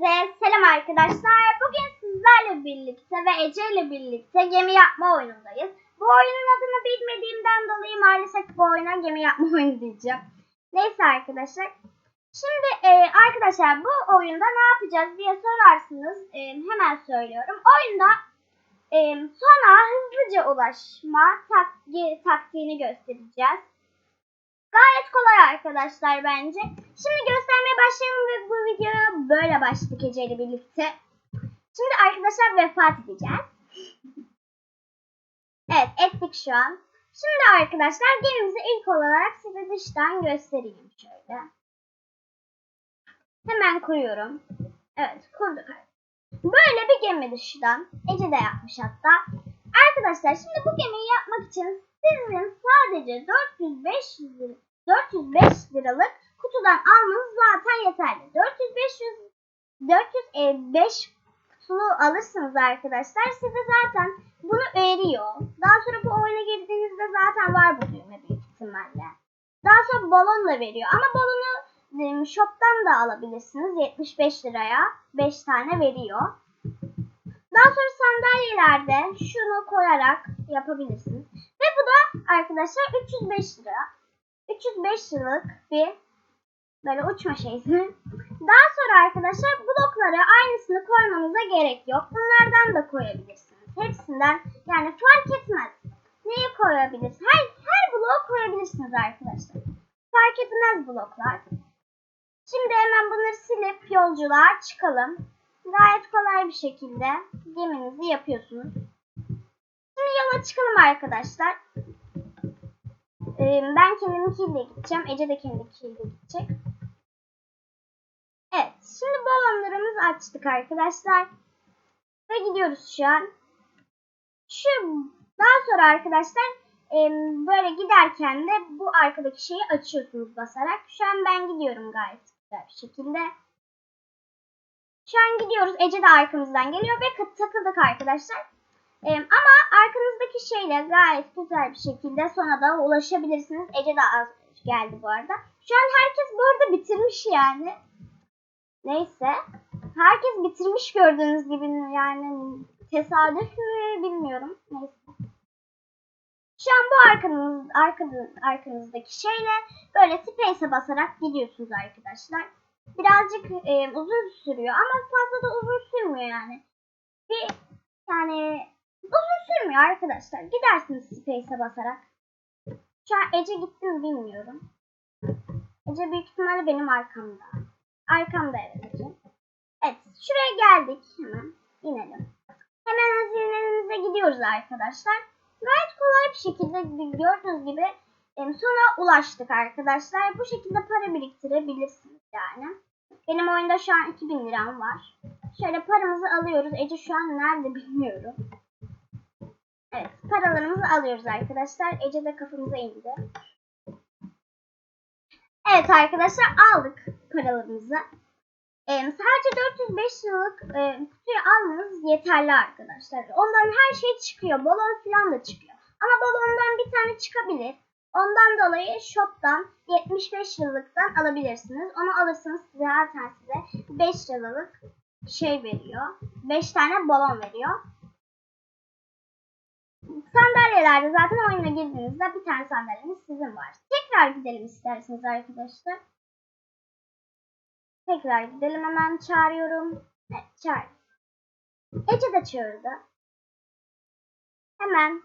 Hepinize selam arkadaşlar. Bugün sizlerle birlikte ve Ece ile birlikte gemi yapma oyunundayız. Bu oyunun adını bilmediğimden dolayı maalesef bu oyuna gemi yapma oyunu diyeceğim. Neyse arkadaşlar. Şimdi e, arkadaşlar bu oyunda ne yapacağız diye sorarsınız. E, hemen söylüyorum. Oyunda e, sona hızlıca ulaşma tak- taktiğini göstereceğiz. Gayet kolay arkadaşlar bence. Şimdi göstermeye başlayalım ve bu videoya böyle başladık Ece ile birlikte. Şimdi arkadaşlar vefat edeceğiz. Evet ettik şu an. Şimdi arkadaşlar gemimizi ilk olarak size dıştan göstereyim şöyle. Hemen kuruyorum. Evet kurduk. Böyle bir gemi dıştan. Ece de yapmış hatta. Arkadaşlar şimdi bu gemiyi yapmak için sizin sadece 400-500 lira 405 liralık kutudan almanız zaten yeterli. 400-500 405 kutulu alırsınız arkadaşlar. Size zaten bunu veriyor. Daha sonra bu oyuna girdiğinizde zaten var bu düğme büyük ihtimalle. Daha sonra balon da veriyor. Ama balonu e, shop'tan da alabilirsiniz. 75 liraya 5 tane veriyor. Daha sonra sandalyelerde şunu koyarak yapabilirsiniz. Ve bu da arkadaşlar 305 lira. 305 liralık bir böyle uçma şeysi. Daha sonra arkadaşlar bloklara aynısını koymanıza gerek yok. Bunlardan da koyabilirsiniz. Hepsinden yani fark etmez. Neyi koyabilirsiniz? Her, her bloğu koyabilirsiniz arkadaşlar. Fark etmez bloklar. Şimdi hemen bunları silip yolculuğa çıkalım. Gayet kolay bir şekilde geminizi yapıyorsunuz. Şimdi yola çıkalım arkadaşlar. Ee, ben kendiminkiyle gideceğim. Ece de kendiminkiyle gidecek. Evet. Şimdi balonlarımızı açtık arkadaşlar. Ve gidiyoruz şu an. Şu daha sonra arkadaşlar böyle giderken de bu arkadaki şeyi açıyorsunuz basarak. Şu an ben gidiyorum gayet güzel bir şekilde. Şu an gidiyoruz. Ece de arkamızdan geliyor ve takıldık arkadaşlar. Ee, ama arkanızdaki şeyle gayet güzel bir şekilde sona da ulaşabilirsiniz. Ece de az geldi bu arada. Şu an herkes bu arada bitirmiş yani. Neyse. Herkes bitirmiş gördüğünüz gibi yani tesadüf mü bilmiyorum. Neyse. Şu an bu arkanız, arkanız, arkanızdaki şeyle böyle space'e basarak gidiyorsunuz arkadaşlar. Birazcık e, uzun sürüyor ama fazla da uzun sürmüyor yani. Bir yani uzun sürmüyor arkadaşlar. Gidersiniz space'e basarak. Şu an Ece gitti mi bilmiyorum. Ece büyük ihtimalle benim arkamda. Arkamda evet Ece. Evet şuraya geldik hemen. inelim. Hemen hazinelerimize gidiyoruz arkadaşlar. Gayet kolay bir şekilde gördüğünüz gibi sona ulaştık arkadaşlar. Bu şekilde para biriktirebilirsiniz yani. Benim oyunda şu an 2000 liram var. Şöyle paramızı alıyoruz. Ece şu an nerede bilmiyorum. Evet paralarımızı alıyoruz arkadaşlar. Ece de kafamıza indi. Evet arkadaşlar aldık paralarımızı. Ee, sadece 405 liralık e, kutuyu almanız yeterli arkadaşlar. Ondan her şey çıkıyor. Balon falan da çıkıyor. Ama balondan bir tane çıkabilir. Ondan dolayı shop'tan 75 liralıktan alabilirsiniz. Onu alırsanız zaten size 5 liralık şey veriyor. 5 tane balon veriyor. Sandalyelerde zaten oyuna girdiğinizde bir tane sandalyeniz sizin var. Tekrar gidelim isterseniz arkadaşlar. Tekrar gidelim hemen çağırıyorum. Evet çağır. Ece de çağırdı. Hemen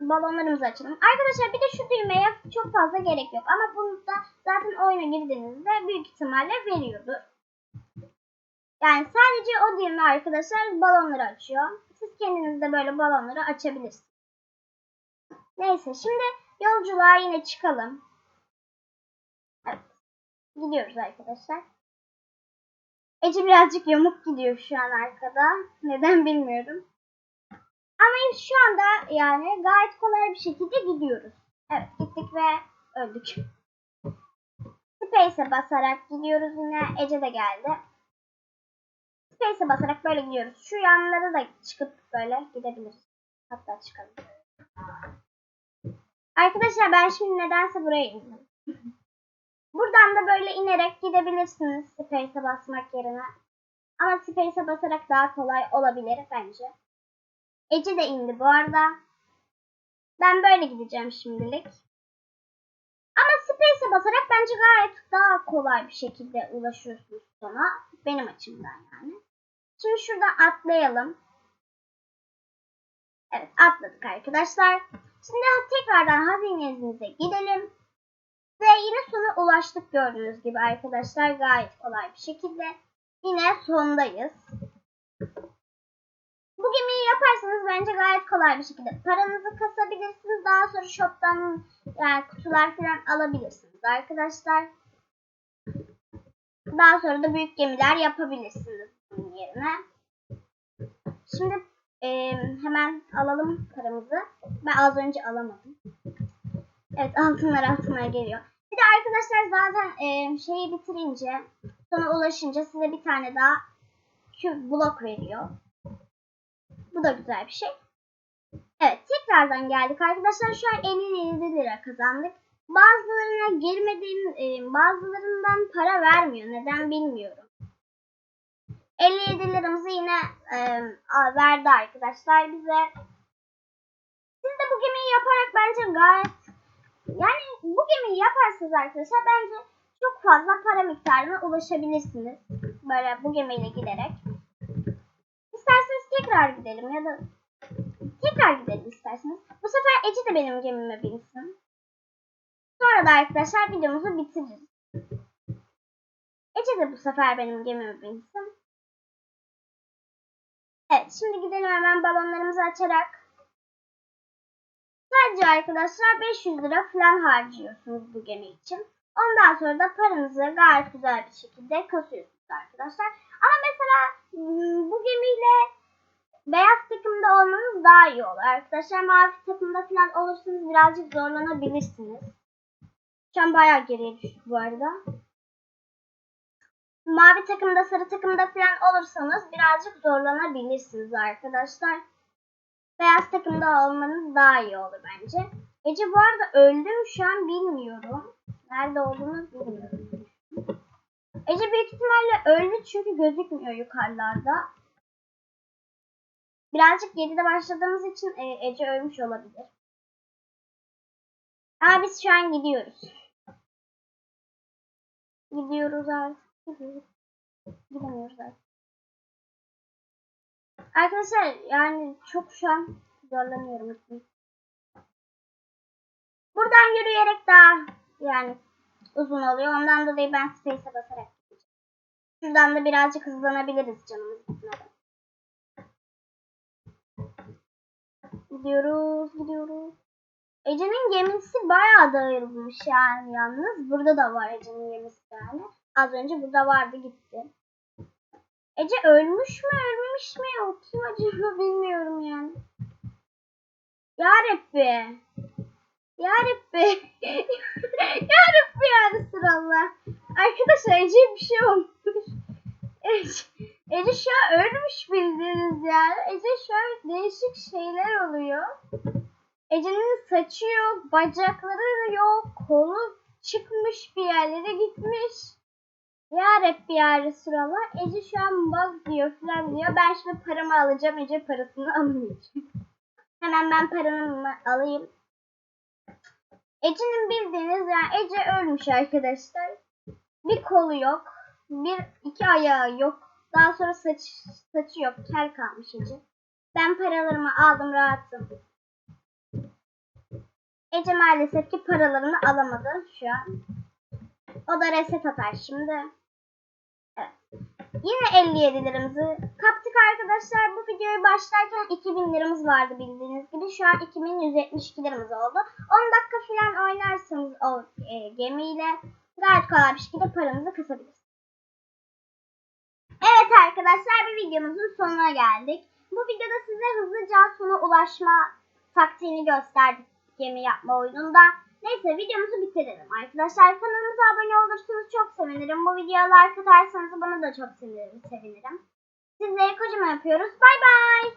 balonlarımızı açalım. Arkadaşlar bir de şu düğmeye çok fazla gerek yok. Ama bunu da zaten oyuna girdiğinizde büyük ihtimalle veriyordur. Yani sadece o düğme arkadaşlar balonları açıyor. Siz kendiniz de böyle balonları açabilirsiniz. Neyse şimdi yolculuğa yine çıkalım. Evet. Gidiyoruz arkadaşlar. Ece birazcık yamuk gidiyor şu an arkada. Neden bilmiyorum. Ama şu anda yani gayet kolay bir şekilde gidiyoruz. Evet gittik ve öldük. Space'e basarak gidiyoruz yine. Ece de geldi. Space'e basarak böyle gidiyoruz. Şu yanlara da çıkıp böyle gidebiliriz. Hatta çıkalım. Arkadaşlar ben şimdi nedense buraya indim. Buradan da böyle inerek gidebilirsiniz Space'e basmak yerine. Ama Space'e basarak daha kolay olabilir bence. Ece de indi bu arada. Ben böyle gideceğim şimdilik. Ama Space'e basarak bence gayet daha kolay bir şekilde ulaşıyorsunuz sona. Benim açımdan yani. Şimdi şuradan atlayalım. Evet atladık arkadaşlar. Şimdi tekrardan hazinenize gidelim. Ve yine sona ulaştık gördüğünüz gibi arkadaşlar. Gayet kolay bir şekilde. Yine sondayız. Bu gemiyi yaparsanız bence gayet kolay bir şekilde paranızı kasabilirsiniz. Daha sonra shop'tan yani kutular falan alabilirsiniz arkadaşlar. Daha sonra da büyük gemiler yapabilirsiniz bunun yerine. Şimdi e, hemen alalım paramızı. Ben az önce alamadım. Evet altınlar altınlar geliyor. Bir de arkadaşlar zaten e, şeyi bitirince sonra ulaşınca size bir tane daha şu blok veriyor. Bu da güzel bir şey. Evet tekrardan geldik arkadaşlar. Şu an 57 lira kazandık. Bazılarına girmediğim e, bazılarından para vermiyor. Neden bilmiyorum. 57 liramızı yine e, verdi arkadaşlar bize. Siz de bu gemiyi yaparak bence gayet yani bu gemiyi yaparsanız arkadaşlar bence çok fazla para miktarına ulaşabilirsiniz. Böyle bu gemiyle giderek. İsterseniz tekrar gidelim ya da tekrar gidelim isterseniz. Bu sefer Ece de benim gemime binsin. Sonra da arkadaşlar videomuzu bitiririz. Ece de bu sefer benim gemime binsin. Evet şimdi gidelim hemen balonlarımızı açarak. Sadece arkadaşlar 500 lira falan harcıyorsunuz bu gemi için. Ondan sonra da paranızı gayet güzel bir şekilde kasıyorsunuz arkadaşlar. Ama mesela hmm, bu gemiyle beyaz takımda olmanız daha iyi olur arkadaşlar. Mavi takımda falan olursanız birazcık zorlanabilirsiniz. Şu an bayağı geriye düştük bu arada. Mavi takımda sarı takımda falan olursanız birazcık zorlanabilirsiniz arkadaşlar. Beyaz takımda olmanız daha iyi olur bence. Ece bu arada öldü mü şu an bilmiyorum. Nerede olduğunu bilmiyorum. Ece büyük ihtimalle öldü çünkü gözükmüyor yukarılarda. Birazcık geride başladığımız için e, Ece ölmüş olabilir. Ama biz şu an gidiyoruz. Gidiyoruz artık. Gidemiyoruz artık. Arkadaşlar yani çok şu an zorlanıyorum. Buradan yürüyerek daha yani uzun oluyor. Ondan dolayı ben space'e basarak gideceğim. Şuradan da birazcık hızlanabiliriz canımız gitmeden. Gidiyoruz, gidiyoruz. Ece'nin gemisi bayağı dağılmış yani yalnız. Burada da var Ece'nin gemisi yani. Az önce burada vardı gitti. Ece ölmüş mü ölmemiş mi o kim acaba bilmiyorum yani. Ya Rabbi. Ya Rabbi. ya Resulallah. Arkadaşlar Ece bir şey olmuş. Ece, Ece şu an ölmüş bildiğiniz yani. Ece şu an değişik şeyler oluyor. Ece'nin saçı yok, bacakları yok, kolu çıkmış bir yerlere gitmiş. Ya Rabbi ya Resulallah. Ece şu an bak diyor falan diyor. Ben şimdi paramı alacağım. Ece parasını alamayacağım. Hemen ben paramı alayım. Ece'nin bildiğiniz yani Ece ölmüş arkadaşlar. Bir kolu yok. Bir iki ayağı yok. Daha sonra saç, saçı yok. Kel kalmış Ece. Ben paralarımı aldım rahatım. Ece maalesef ki paralarını alamadı şu an. O da reset atar şimdi. Evet. Yine 57 liramızı kaptık arkadaşlar. Bu videoyu başlarken 2000 liramız vardı bildiğiniz gibi. Şu an 2172 liramız oldu. 10 dakika falan oynarsanız o e, gemiyle gayet kolay bir şekilde paranızı kasabilirsiniz. Evet arkadaşlar bir videomuzun sonuna geldik. Bu videoda size hızlıca sona ulaşma taktiğini gösterdik gemi yapma oyununda. Neyse videomuzu bitirelim arkadaşlar. Kanalımıza abone olursanız çok sevinirim. Bu videoya like atarsanız bana da çok sevinirim. sevinirim. Sizleri kocaman yapıyoruz. Bay bay.